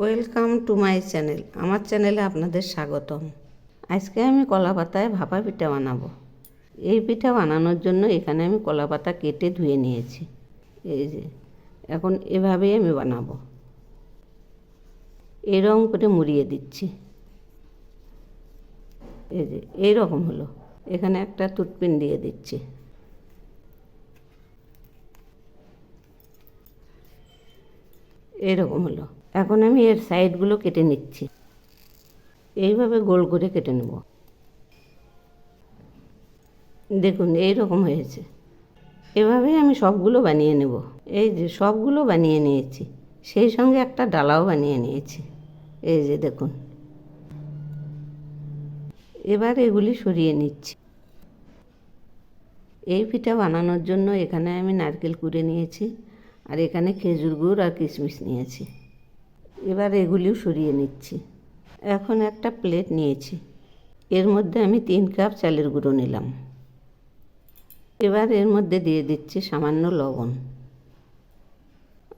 Welcome to my channel. আমার চ্যানেলে আপনাদের স্বাগতম। আজকে আমি কলা পাতায় ভাপা পিঠা বানাবো। এই পিঠা বানানোর জন্য এখানে আমি কলা পাতা কেটে ধুয়ে নিয়েছি। এই যে, এখন এভাবেই আমি বানাবো। এরকম করে মুড়িয়ে দিচ্ছি। এই যে, এইরকম হলো। এখানে একটা টুথপিন দিয়ে দিচ্ছি। এরকম হলো। এখন আমি এর সাইডগুলো কেটে নিচ্ছি। এইভাবে গোল করে কেটে নেব। দেখুন এই রকম হয়েছে। এভাবেই আমি সবগুলো বানিয়ে নেব। এই যে সবগুলো বানিয়ে নিয়েছি, সেই সঙ্গে একটা ডালাও বানিয়ে নিয়েছি। এই যে দেখুন। এবার এগুলি সরিয়ে নিচ্ছি। এই পিঠা বানানোর জন্য এখানে আমি নারকেল কুড়ে নিয়েছি, আর এখানে খেজুর গুড় আর কিশমিশ নিয়েছি। এবার এগুলিও সরিয়ে নিচ্ছি। এখন একটা প্লেট নিয়েছি। এর মধ্যে আমি তিন কাপ চালের গুঁড়ো নিলাম। এবার এর মধ্যে দিয়ে দিচ্ছি সামান্য লবণ।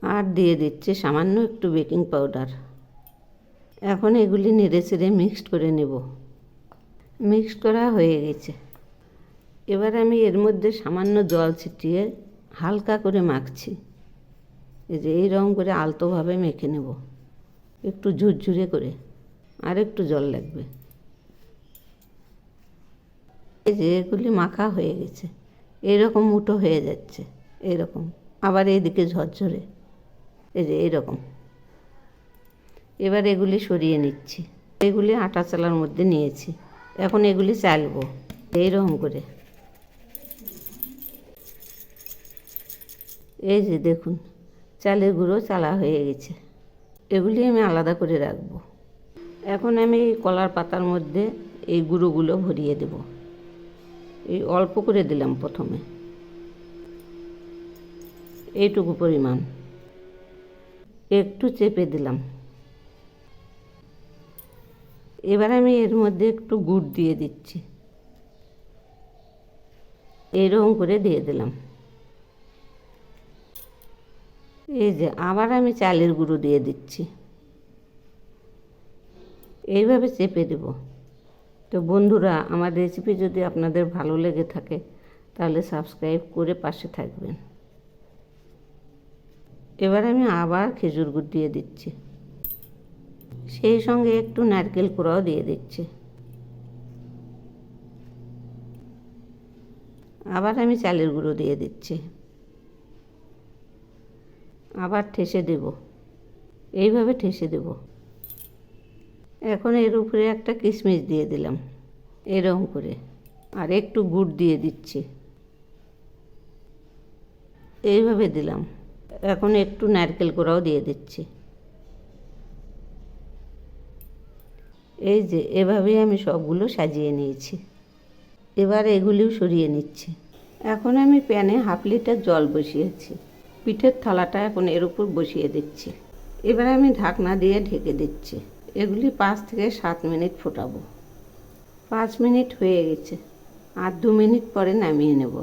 আর দিয়ে দিচ্ছি সামান্য একটু বেকিং পাউডার এখন এগুলি নেড়ে চেড়ে মিক্সড করে নেব। মিক্সড করা হয়ে গেছে। এবার আমি এর মধ্যে সামান্য জল ছিটিয়ে হালকা করে মাখছি। এই যে এইরকম করে আলতোভাবে মেখে নেব। একটু ঝুরঝুরে করে, আর একটু জল লাগবে। এই যে এগুলি মাখা হয়ে গেছে এইরকম মুটো হয়ে যাচ্ছে এইরকম আবার এদিকে ঝরঝরে, এই যে এইরকম এবার এগুলি সরিয়ে নিচ্ছি। এগুলি আটা চালার মধ্যে নিয়েছি, এখন এগুলি চালবো, এইরকম করে। এই যে দেখুন, চালের গুঁড়ো চালা হয়ে গেছে। এগুলি আমি আলাদা করে রাখব। এখন আমি এই কলার পাতার মধ্যে এই গুঁড়োগুলো ভরিয়ে দেব। এই অল্প করে দিলাম প্রথমে। এইটুকু পরিমাণ। একটু চেপে দিলাম। এবার আমি এর মধ্যে একটু গুড় দিয়ে দিচ্ছি। এইরকম করে দিয়ে দিলাম। এই যে, আবার আমি চালের গুঁড়ো দিয়ে দিচ্ছি। এইভাবে চেপে দেব। তো বন্ধুরা, আমার রেসিপি যদি আপনাদের ভালো লেগে থাকে, তাহলে সাবস্ক্রাইব করে পাশে থাকবেন। এবার আমি আবার খেজুর গুড় দিয়ে দিচ্ছি। সেই সঙ্গে একটু নারকেল কোড়াও দিয়ে দিচ্ছি। আবার আমি চালের গুঁড়ো দিয়ে দিচ্ছি। আবার ঠেসে দেব। এইভাবে ঠেসে দেব। এখন এর উপরে একটা কিশমিশ দিয়ে দিলাম। এরকম করে। আর একটু গুড় দিয়ে দিচ্ছি। এইভাবে দিলাম। এখন একটু নারকেল কোড়াও দিয়ে দিচ্ছি। এই যে, এভাবেই আমি সবগুলো সাজিয়ে নিয়েছি। এবার এগুলিও সরিয়ে নিচ্ছি। এখন আমি প্যানে হাফ লিটার জল বসিয়েছি। পিঠের থালাটা এখন এর উপর বসিয়ে দিচ্ছি। এবার আমি ঢাকনা দিয়ে ঢেকে দিচ্ছি। এগুলি পাঁচ থেকে সাত মিনিট ফোটাবো। পাঁচ মিনিট হয়ে গেছে। আর দু মিনিট পরে নামিয়ে নেব।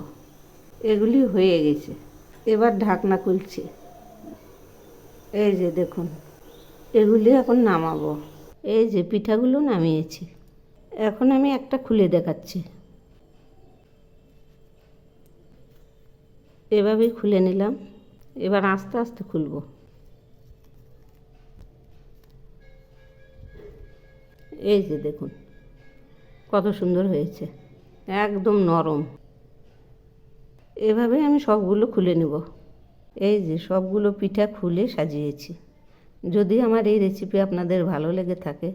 এগুলি হয়ে গেছে। এবার ঢাকনা খুলছি। এই যে দেখুন, এগুলি এখন নামাবো। এই যে পিঠাগুলো নামিয়েছি। এখন আমি একটা খুলে দেখাচ্ছি। এভাবেই খুলে নিলাম। এবার আস্তে আস্তে খুলব। এই যে দেখুন, কত সুন্দর হয়েছে, একদম নরম। এভাবে আমি সবগুলো খুলে নেব। এই যে সবগুলো পিঠা খুলে সাজিয়েছি। যদি আমার এই রেসিপি আপনাদের ভালো লেগে থাকে,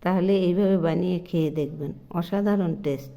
তাহলে এইভাবে বানিয়ে খেয়ে দেখবেন। অসাধারণ টেস্ট